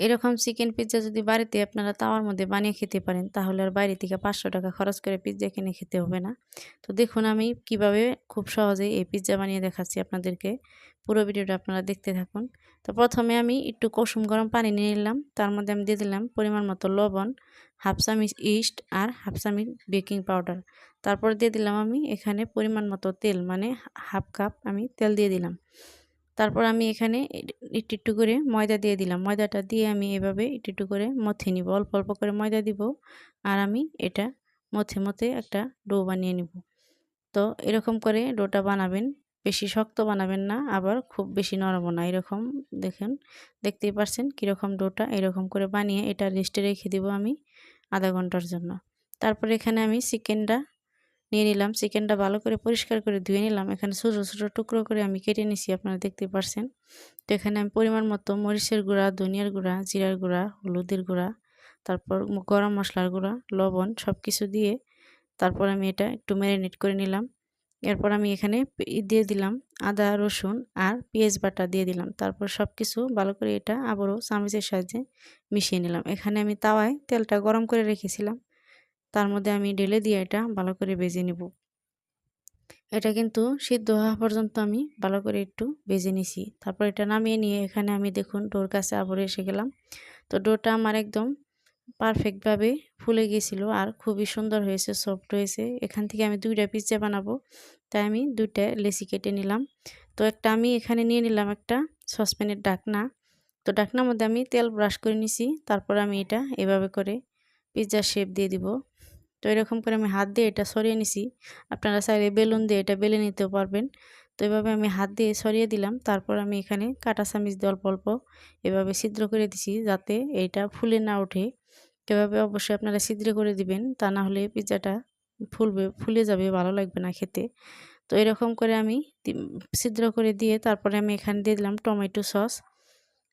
এরকম chicken pizza যদি বাড়িতে আপনারা তাওয়ার মধ্যে বানিয়ে খেতে পারেন, তাহলে আর বাইরে থেকে পাঁচশো টাকা খরচ করে পিৎজা কিনে খেতে হবে না। তো দেখুন আমি কীভাবে খুব সহজেই এই পিৎজা বানিয়ে দেখাচ্ছি আপনাদেরকে। পুরো ভিডিওটা আপনারা দেখতে থাকুন। তো প্রথমে আমি একটু কুসুম গরম পানি নিয়ে নিলাম, তার মধ্যে আমি দিয়ে দিলাম পরিমাণ মতো লবণ, হাফ চামিচ ইস্ট আর হাফ চামিচ বেকিং পাউডার তারপর দিয়ে দিলাম আমি এখানে পরিমাণ মতো তেল মানে হাফ কাপ আমি তেল দিয়ে দিলাম। তারপর আমি এখানে একটু একটু করে ময়দা দিয়ে দিলাম। ময়দাটা দিয়ে আমি এভাবে একটু একটু করে মথে নিব। অল্প অল্প করে ময়দা দিব আর আমি এটা মথে মথে একটা ডো বানিয়ে নিব। তো এরকম করে ডোটা বানাবেন। বেশি শক্ত বানাবেন না, আবার খুব বেশি নরমও না। এরকম দেখেন, দেখতেই পারছেন কীরকম ডোটা এরকম করে বানিয়ে এটা রেস্টে রেখে দিব আমি আধা ঘণ্টার জন্য। তারপর এখানে আমি চিকেনটা নিয়ে নিলাম, চিকেনটা ভালো করে পরিষ্কার করে ধুয়ে নিলাম। এখানে ছোটো ছোটো টুকরো করে আমি কেটে নিছি, আপনারা দেখতে পারছেন। তো এখানে আমি পরিমাণ মতো মরিচের গুঁড়া, ধনিয়ার গুঁড়া, জিরার গুঁড়া, হলুদের গুঁড়া, তারপর গরম মশলার গুঁড়া, লবণ সব কিছু দিয়ে তারপর আমি এটা একটু ম্যারিনেট করে নিলাম। এরপর আমি এখানে দিয়ে দিলাম আদা, রসুন আর পেঁয়াজ বাটা দিয়ে দিলাম। তারপর সব কিছু ভালো করে এটা আবারও চামচের সাহায্যে মিশিয়ে নিলাম। এখানে আমি তাওয়ায় তেলটা গরম করে রেখেছিলাম। তার মধ্যে আমি ঢেলে দিয়ে এটা ভালো করে ভেজে নেব। এটা কিন্তু সিদ্ধ হওয়া পর্যন্ত আমি ভালো করে একটু ভেজে নিছি। তারপর এটা নামিয়ে নিয়ে এখানে আমি দেখুন ডোর কাছে আবার এসে গেলাম। তো ডোটা আমার একদম পারফেক্টভাবে ফুলে গিয়েছিল আর খুবই সুন্দর হয়েছে সফট হয়েছে। এখান থেকে আমি দুইটা পিৎজা বানাবো, তাই আমি দুইটা লেসি কেটে নিলাম। তো একটা আমি এখানে নিয়ে নিলাম একটা সসপ্যানের ডাকনা। তো ডাকনার মধ্যে আমি তেল ব্রাশ করে নিছি, তারপর আমি এটা এভাবে করে পিৎজার শেপ দিয়ে দিব। তো এরকম করে আমি হাত দিয়ে এটা সরিয়ে নিছি। আপনারা চাইলে বেলুন দিয়ে এটা বেলে নিতেও পারবেন। তো এভাবে আমি হাত দিয়ে সরিয়ে দিলাম। তারপর আমি এখানে কাটা চামিচ দিয়ে অল্প এভাবে ছিদ্র করে দিছি যাতে এইটা ফুলে না ওঠে। এভাবে অবশ্যই আপনারা ছিদ্র করে দিবেন। তা না হলে পিৎজাটা ফুলবে, ফুলে যাবে, ভালো লাগবে না খেতে। তো এরকম করে আমি ছিদ্র করে দিয়ে তারপরে আমি এখানে দিয়ে দিলাম টমেটো সস।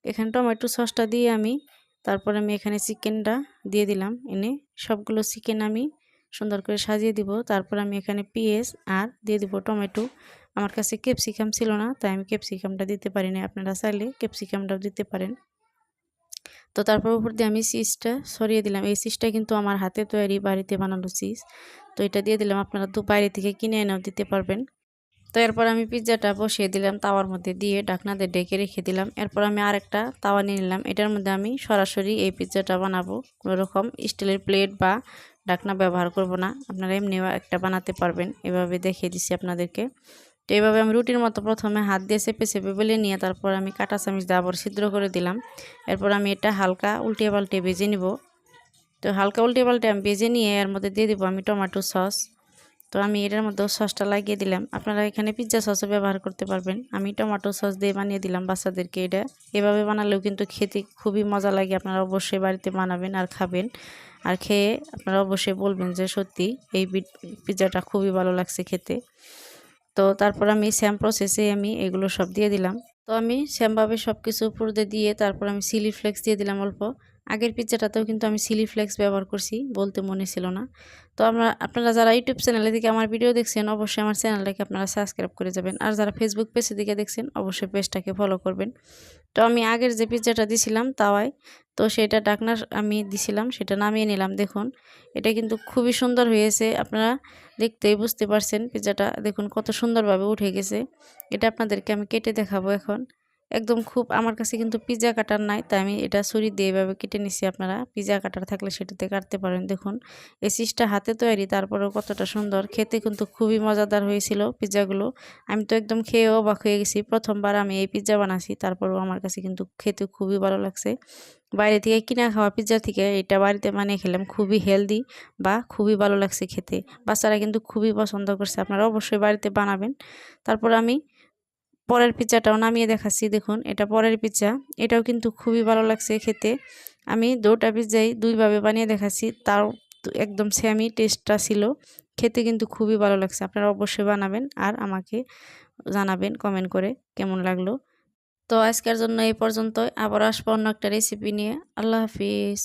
এখানে টমেটো সসটা দিয়ে আমি তারপরে আমি এখানে চিকেনটা দিয়ে দিলাম। এনে সবগুলো চিকেন আমি সুন্দর করে সাজিয়ে দিব। তারপর আমি এখানে পেঁয়াজ আর দিয়ে দিব টমেটো। আমার কাছে ক্যাপসিকাম ছিল না, তাই আমি ক্যাপসিকামটা দিতে পারি না আপনারা চাইলে ক্যাপসিকামটাও দিতে পারেন। তো তারপর উপর দিয়ে আমি চিজটা সরিয়ে দিলাম। এই চিজটা কিন্তু আমার হাতে তৈরি, বাড়িতে বানানো চিজ। তো এটা দিয়ে দিলাম, আপনারা দু বাইরে থেকে কিনে এনেও দিতে পারবেন। তো এরপর আমি পিৎজাটা বসিয়ে দিলাম, তাওয়ার মধ্যে দিয়ে ডাকনাতে ডেকে রেখে দিলাম। এরপর আমি আরেকটা তাওয়া নিয়ে নিলাম। এটার মধ্যে আমি সরাসরি এই পিৎজাটা বানাবো। কোনো রকম স্টিলের প্লেট বা ডাকনা ব্যবহার করব না। আপনারা এমনিও একটা বানাতে পারবেন। এভাবে দেখিয়ে দিছি আপনাদেরকে। তো এইভাবে আমি রুটির মতো প্রথমে হাত দিয়ে চেপে চেপে বেলে নিয়ে তারপর আমি কাটা চামিচ দিয়ে আবার ছিদ্র করে দিলাম। এরপর আমি এটা হালকা উল্টে পাল্টে বেজে নিব। তো হালকা উল্টে পাল্টে আমি বেজে নিয়ে এর মধ্যে দিয়ে দেবো আমি টমেটো সস। তো আমি এটার মধ্যেও সসটা লাগিয়ে দিলাম। আপনারা এখানে পিৎজা সসও ব্যবহার করতে পারবেন। আমি টমেটো সস দিয়ে বানিয়ে দিলাম বাচ্চাদেরকে এটা। এভাবে বানালেও কিন্তু খেতে খুবই মজা লাগে। আপনারা অবশ্যই বাড়িতে বানাবেন আর খাবেন। আর খেয়ে আপনারা অবশ্যই বলবেন যে সত্যি এই পিৎজাটা খুবই ভালো লাগছে খেতে। তো তারপর আমি স্যাম প্রসেসে আমি এগুলো সব দিয়ে দিলাম। তো আমি স্যামভাবে সব কিছু পুরোতে দিয়ে তারপর আমি সিলি ফ্লেক্স দিয়ে দিলাম অল্প। আগের পিৎজাটাতেও কিন্তু আমি সিলি ফ্লেক্স ব্যবহার করছি, বলতে মনে ছিল না। তো আমরা, আপনারা যারা ইউটিউব চ্যানেলে থেকে আমার ভিডিও দেখছেন, অবশ্যই আমার চ্যানেলটাকে আপনারা সাবস্ক্রাইব করে যাবেন। আর যারা ফেসবুক পেজে দিকে দেখছেন, অবশ্যই পেজটাকে ফলো করবেন। তো আমি আগের যে পিৎজাটা দিছিলাম তাওয়ায়, তো সেটা ডাকনার আমি দিছিলাম, সেটা নামিয়ে নিলাম। দেখুন, এটা কিন্তু খুবই সুন্দর হয়েছে। আপনারা দেখতেই বুঝতে পারছেন পিৎজাটা দেখুন কত সুন্দরভাবে উঠে গেছে। এটা আপনাদেরকে আমি কেটে দেখাবো এখন। একদম খুব আমার কাছে কিন্তু পিজা কাটার নাই, তাই আমি এটা ছুরি দিয়ে এভাবে কেটে নিছি আপনারা। পিজা কাটার থাকলে সেটাতে কাটতে পারেন। দেখুন, এই চিজটা হাতে তৈরি, তারপরেও কতটা সুন্দর। খেতে কিন্তু খুবই মজাদার হয়েছিল পিজাগুলো আমি তো একদম খেয়ে অবাক হয়ে গেছি। প্রথমবার আমি এই পিজা বানাছি, তারপরেও আমার কাছে কিন্তু খেতে খুবই ভালো লাগছে। বাইরে থেকে কিনা খাওয়া পিৎজা থেকে এটা বাড়িতে বানিয়ে খেলাম, খুবই হেলদি বা খুবই ভালো লাগছে খেতে। বাচ্চারা কিন্তু খুবই পছন্দ করছে, আপনারা অবশ্যই বাড়িতে বানাবেন। তারপর আমি পরের পিৎজাটাও নামিয়ে দেখাচ্ছি, দেখুন, এটা পরের পিৎজা এটাও কিন্তু খুবই ভালো লাগছে খেতে। আমি দুটা পিৎজাই দুইভাবে বানিয়ে দেখাচ্ছি তার একদম সেমি টেস্টটা ছিল। খেতে কিন্তু খুবই ভালো লাগছে, আপনারা অবশ্যই বানাবেন আর আমাকে জানাবেন কমেন্ট করে কেমন লাগল। তো আজকের জন্য এই পর্যন্ত আবার আসব অন্য একটা রেসিপি নিয়ে। আল্লাহ হাফিজ।